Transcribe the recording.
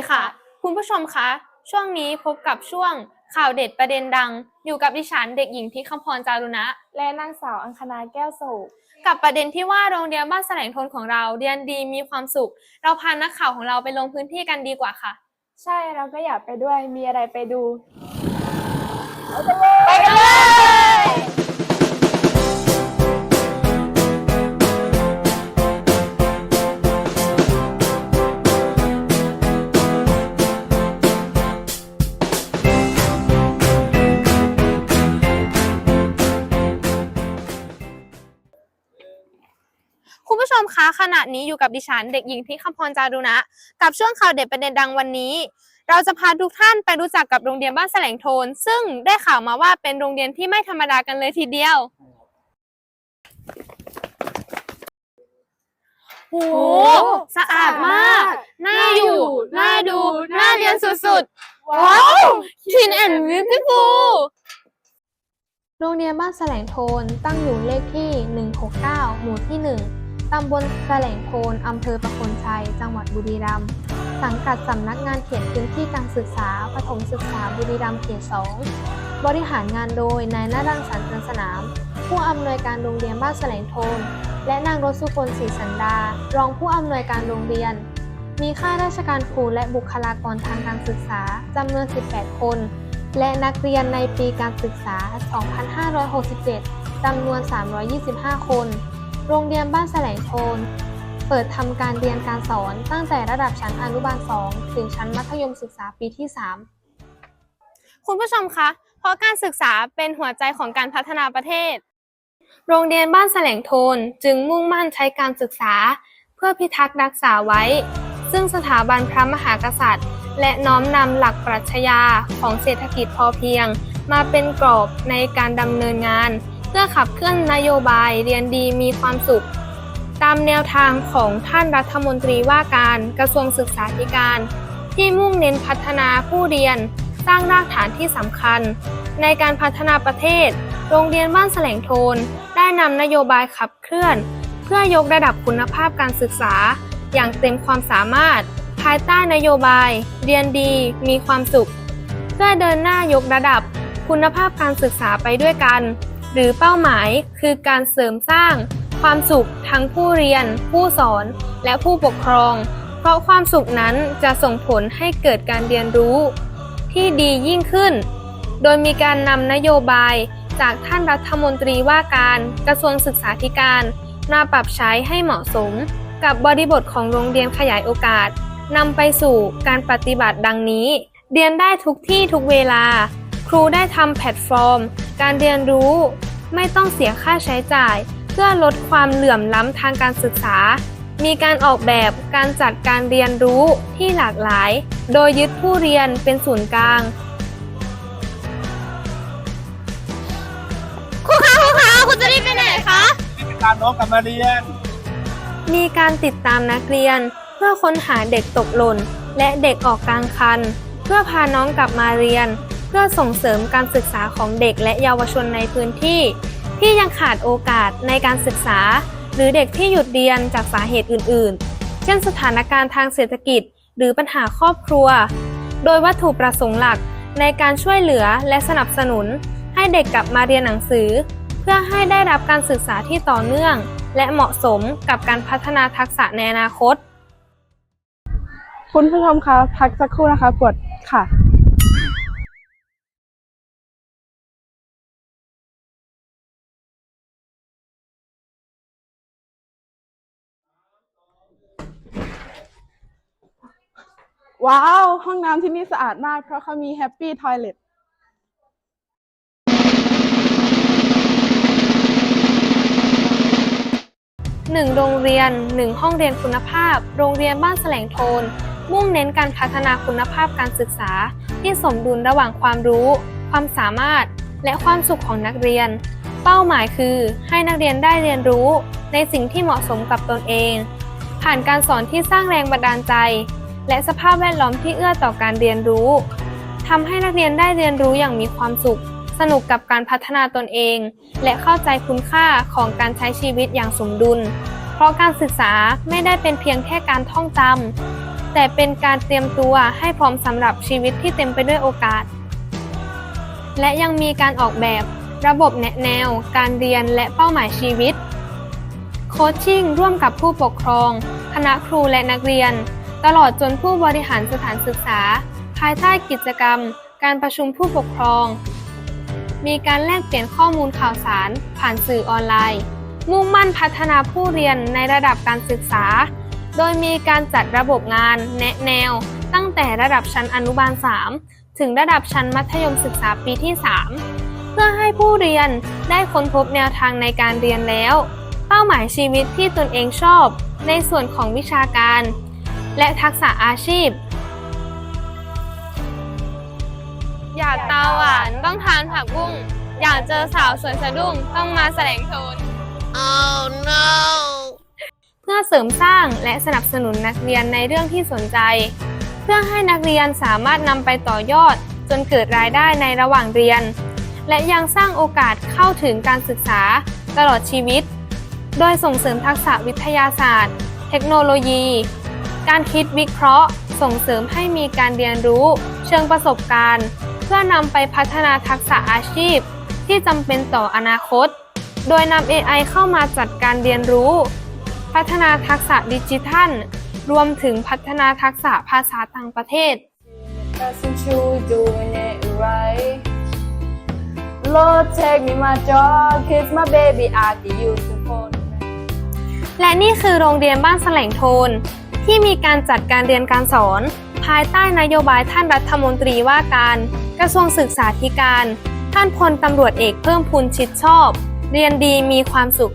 สดีค่ะ คุณผู้ชมคะ ช่วงนี้พบกับช่วงข่าวเด็ดประเด็นดัง อยู่กับดิฉันเด็กหญิงที่คำพรจารุณะ และนางสาวอังคณาแก้วโศกกับประเด็นที่ว่าโรงเรียนบ้านแสลงทนของเราเรียนดีมีความสุข เราพานักข่าวของเราไปลงพื้นที่กันดีกว่าค่ะ ใช่เราก็อยากไปด้วยมีอะไรไปดูไปกันเลย มคะขณะนี้อยู่กับดิฉันเด็กหญิงที่คำพรจารุณะ กับช่วงข่าวเด็ดประเด็นดังวันนี้ เราจะพาทุกท่านไปรู้จักกับโรงเรียนบ้านแสลงโทน ซึ่งได้ข่าวมาว่าเป็นโรงเรียนที่ไม่ธรรมดากันเลยทีเดียวโหสะอาดมาก น่าอยู่ น่าดู น่าเรียนสุดๆ ว้าว Clean and beautiful โรงเรียนบ้านแสลงโทนตั้งอยู่เลขที่ 169 หมู่ที่ 1 ตำบลแสลงโทนอำเภอประโคนชัย จังหวัดบุรีรัมย์ สังกัดสำนักงานเขตพื้นที่การศึกษาประถมศึกษาบุรีรัมย์เขต 2 บริหารงานโดยนายนรังสรรค์เตือนสนาม ผู้อำนวยการโรงเรียนบ้านแสลงโทน และนางรสุคนศรีสันดา รองผู้อำนวยการโรงเรียน มีข้าราชการครูและบุคลากรทางการศึกษาจำนวน 18 คน และนักเรียนในปีการศึกษา 2567จำนวน 325 คน โรงเรียนบ้านแสลงโทนเปิดทำการเรียนการสอนตั้งแต่ระดับชั้นอนุบาล 2 ถึงชั้นมัธยมศึกษาปีที่ 3 คุณผู้ชมคะ เพราะการศึกษาเป็นหัวใจของการพัฒนาประเทศ โรงเรียนบ้านแสลงโทนจึงมุ่งมั่นใช้การศึกษา เพื่อพิทักษ์รักษาไว้ ซึ่งสถาบันพระมหากษัตริย์ และน้อมนำหลักปรัชญาของเศรษฐกิจพอเพียง มาเป็นกรอบในการดำเนินงาน เพื่อขับเคลื่อนนโยบายเรียนดีมีความสุข ตามแนวทางของท่านรัฐมนตรีว่าการกระทรวงศึกษาธิการ ที่มุ่งเน้นพัฒนาผู้เรียน สร้างรากฐานที่สำคัญ ในการพัฒนาประเทศ โรงเรียนบ้านแสลงโทน ได้นำนโยบายขับเคลื่อน เพื่อยกระดับคุณภาพการศึกษา อย่างเต็มความสามารถ ภายใต้นโยบาย เรียนดีมีความสุข เพื่อเดินหน้ายกระดับคุณภาพการศึกษาไปด้วยกัน หรือเป้าหมายคือการเสริมสร้าง ความสุขทั้งผู้เรียน ผู้สอน และผู้ปกครอง เพราะความสุขนั้นจะส่งผลให้เกิดการเรียนรู้ ที่ดียิ่งขึ้น โดยมีการนำนโยบายจากท่านรัฐมนตรีว่าการกระทรวงศึกษาธิการมาปรับใช้ให้เหมาะสม กับบริบทของโรงเรียนขยายโอกาสนำไปสู่การปฏิบัติดังนี้ เรียนได้ทุกที่ทุกเวลา ครูได้ทำแพลตฟอร์ม การเรียนรู้ ไม่ต้องเสียค่าใช้จ่าย เพื่อลดความเหลื่อมล้ำทางการศึกษา มีการออกแบบการจัดการเรียนรู้ที่หลากหลาย โดยยึดผู้เรียนเป็นศูนย์กลางครูคะครูคะคุณจะรีบไปไหนคะที่ติดตามน้องกลับมาเรียน มีการติดตามนักเรียน เพื่อค้นหาเด็กตกหล่น และเด็กออกกลางคัน เพื่อพาน้องกลับมาเรียนเพื่อส่งเสริมการศึกษาของเด็กและเยาวชนในพื้นที่ ที่ยังขาดโอกาสในการศึกษา หรือเด็กที่หยุดเรียนจากสาเหตุอื่น ๆ เช่นสถานการณ์ทางเศรษฐกิจ หรือปัญหาครอบครัว โดยวัตถุประสงค์หลักในการช่วยเหลือและสนับสนุน ให้เด็กกลับมาเรียนหนังสือ เพื่อให้ได้รับการศึกษาที่ต่อเนื่อง และเหมาะสมกับการพัฒนาทักษะในอนาคต คุณผู้ชมคะพักสักครู่นะคะปวดค่ะ ว้าว ห้องน้ำที่นี่สะอาดมาก เพราะเขามีแฮปปี้ทอยเล t หนึ่งโรงเรียนหนึ่งห้องเรียนคุณภาพ โรงเรียนบ้านแสลงโทน มุ่งเน้นการพัฒนาคุณภาพการศึกษา ที่สมดุลระหว่างความรู้ ความสามารถ และความสุขของนักเรียน เป้าหมายคือให้นักเรียนได้เรียนรู้ ในสิ่งที่เหมาะสมกับตนเอง ผ่านการสอนที่สร้างแรงบันดาลใจ และสภาพแวดล้อมที่เอื้อต่อการเรียนรู้ทำให้นักเรียนได้เรียนรู้อย่างมีความสุข สนุกกับการพัฒนาตนเอง และเข้าใจคุณค่าของการใช้ชีวิตอย่างสมดุล เพราะการศึกษาไม่ได้เป็นเพียงแค่การท่องจำแต่เป็นการเตรียมตัวให้พร้อมสำหรับชีวิตที่เต็มไปด้วยโอกาส และยังมีการออกแบบ ระบบแนะแนว การเรียนและเป้าหมายชีวิต โคชชิ่งร่วมกับผู้ปกครอง คณะครูและนักเรียน ตลอดจนผู้บริหารสถานศึกษา ภายใต้กิจกรรม การประชุมผู้ปกครอง มีการแลกเปลี่ยนข้อมูลข่าวสาร ผ่านสื่อออนไลน์ มุ่งมั่นพัฒนาผู้เรียนในระดับการศึกษา โดยมีการจัดระบบงานแนะแนว ตั้งแต่ระดับชั้นอนุบาล 3 ถึงระดับชั้นมัธยมศึกษาปีที่ 3 เพื่อให้ผู้เรียนได้ค้นพบแนวทางในการเรียนแล้ว เป้าหมายชีวิตที่ตนเองชอบ ในส่วนของวิชาการ และทักษะอาชีพ อยากตาหวานต้องทานผักบุ้ง อยากเจอสาวสวยสะดุ้งต้องมาแสลงโทน Oh no! เพื่อเสริมสร้างและสนับสนุนนักเรียนในเรื่องที่สนใจ เพื่อให้นักเรียนสามารถนำไปต่อยอด จนเกิดรายได้ในระหว่างเรียน และยังสร้างโอกาสเข้าถึงการศึกษาตลอดชีวิต โดยส่งเสริมทักษะวิทยาศาสตร์ เทคโนโลยี การคิดวิเคราะห์ ส่งเสริมให้มีการเรียนรู้ เชิงประสบการณ์ เพื่อนำไปพัฒนาทักษะอาชีพ ที่จำเป็นต่ออนาคต โดยนำ AI เข้ามาจัดการเรียนรู้ พัฒนาทักษะดิจิทัล รวมถึงพัฒนาทักษะภาษาต่างประเทศ Lord take me my job kiss my baby I can use the phone และนี่คือโรงเรียนบ้านแสลงโทน ที่มีการจัดการเรียนการสอน ภายใต้นโยบายท่านรัฐมนตรีว่าการ กระทรวงศึกษาธิการ ท่านพลตำรวจเอกเพิ่มพูนชิดชอบ เรียนดีมีความสุข